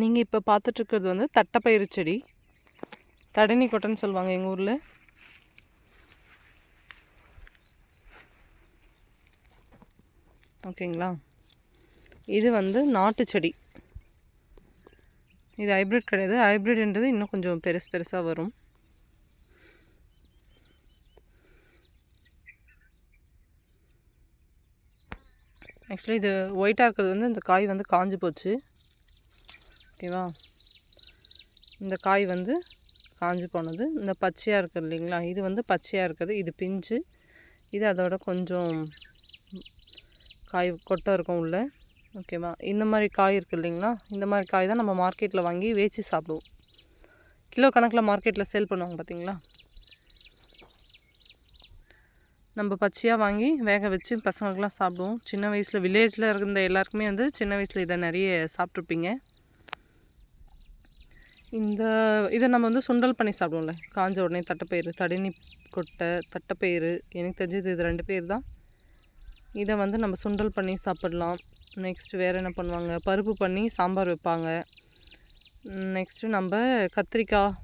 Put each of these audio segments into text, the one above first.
நீங்கள் இப்போ பார்த்துட்ருக்கிறது வந்து தட்டைப்பயிறு செடி. தடனி கொட்டைன்னு சொல்லுவாங்க எங்கள் ஊரில். ஓகேங்களா? இது வந்து நாட்டு செடி. இது ஹைப்ரிட் கிடையாது. ஹைப்ரிட்ன்றது இன்னும் கொஞ்சம் பெருசு பெருசாக வரும். ஆக்சுவலி இது ஒயிட்டாக இருக்கிறது வந்து இந்த காய் வந்து காஞ்சு போச்சு. ஓகேவா? இந்த காய் வந்து காஞ்சு போனது. இந்த பச்சையாக இருக்குது இல்லைங்களா? இது வந்து பச்சையாக இருக்குது. இது பிஞ்சு. இது அதோட கொஞ்சம் காய் கொட்டை இருக்கும் உள்ள. ஓகேவா? இந்த மாதிரி காய் இருக்குது இல்லைங்களா? இந்த மாதிரி காய் தான் நம்ம மார்க்கெட்டில் வாங்கி வேச்சு சாப்பிடுவோம். கிலோ கணக்கில் மார்க்கெட்டில் சேல் பண்ணுவாங்க பார்த்தீங்களா நம்ம பச்சையாக வாங்கி வேக வச்சு பசங்களுக்கெலாம் சாப்பிடுவோம். சின்ன வயசில் வில்லேஜில் இருந்த எல்லாருக்குமே வந்து சின்ன வயசில் இதை நிறைய சாப்பிட்ருப்பீங்க இந்த இதை நம்ம வந்து சுண்டல் பண்ணி சாப்பிடுவோம்ல. காஞ்ச உடனே தட்டைப்பயிறு தடினி கொட்டை தட்டைப்பயிறு எனக்கு தெரிஞ்சது இது ரெண்டு பேர் தான். இதை வந்து நம்ம சுண்டல் பண்ணி சாப்பிடலாம். நெக்ஸ்ட்டு வேறு என்ன பண்ணுவாங்க? பருப்பு பண்ணி சாம்பார் வைப்பாங்க. நெக்ஸ்ட்டு நம்ம கத்திரிக்காய்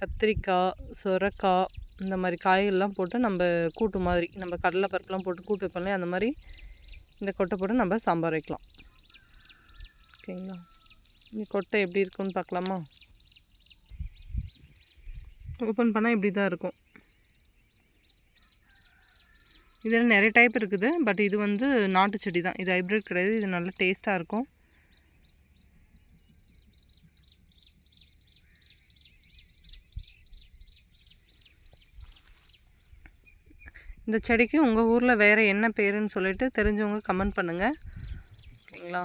கத்திரிக்காய் சுரக்காய் இந்த மாதிரி காய்கள்லாம் போட்டு நம்ம கூட்டு மாதிரி நம்ம கடலை பருப்புலாம் போட்டு கூட்டு வைப்போம்ல அந்த மாதிரி இந்த கொட்டை போட்டு நம்ம சாம்பார் வைக்கலாம். ஓகேங்களா? கொட்டை எப்படி இருக்குன்னு பார்க்கலாமா? ஓப்பன் பண்ணால் இப்படி தான் இருக்கும். இதில் நிறைய டைப் இருக்குது பட் இது வந்து நாட்டு செடி தான் இது ஹைப்ரிட் கிடையாது இது நல்ல டேஸ்ட்டாக இருக்கும். இந்த செடிக்கு உங்கள் ஊரில் வேறு என்ன பேருன்னு சொல்லிட்டு தெரிஞ்சவங்க கமெண்ட் பண்ணுங்கள் ஓகேங்களா?